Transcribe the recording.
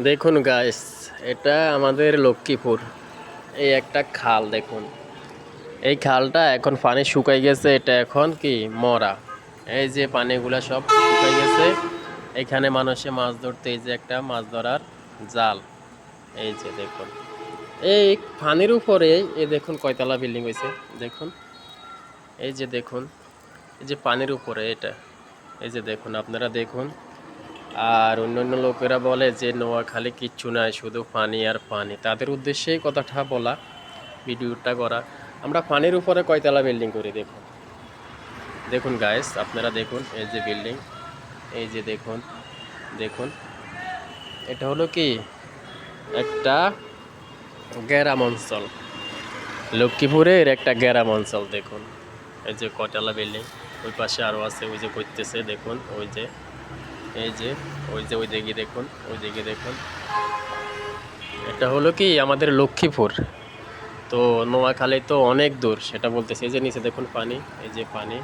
দেখুন গাইস এটা আমাদের লক্ষ্মীপুর। এই একটা খাল দেখুন। এই খালটা এখন পানি শুকাই গেছে, এটা এখন কি? মরা। এই যে পানিগুলো সব শুকাই গেছে, এখানে মানুষে মাছ ধরতে, এই যে একটা মাছ ধরার জাল। এই যে দেখুন। এই পানির উপরে, এই দেখুন কয়তলা বিল্ডিং হয়েছে, দেখুন। এই যে দেখুন, এই যে পানির উপরে এটা। এই যে দেখুন, আপনারা দেখুন। আর অন্যান্য লোকেরা বলে যে নোয়াখালী কিচ্ছু নাই, শুধু পানি আর পানি। তাদের উদ্দেশ্যেই কথাটা বলা, ভিডিওটা করা। আমরা পানির উপরে কয়তলা বিল্ডিং করি দেখুন। দেখুন গাইস আপনারা দেখুন এই যে বিল্ডিং, এই যে দেখুন দেখুন। এটা হলো কি? একটা গ্রাম অঞ্চল। লক্ষ্মীপুরের একটা গ্রাম অঞ্চল দেখুন। এই যে কয়তলা বিল্ডিং, ওই পাশে আরও আছে, ওই যে করতেছে, দেখুন, ওই যে এই যে, ওই যে, ওই দিকে দেখুন, ওই দিকে দেখুন। এটা হলো কি, আমাদের লক্ষ্মীপুর। তো নোয়াখালী তো অনেক দূর, সেটা বলতেছে, এই যে নিচে দেখুন পানি, এই যে পানি।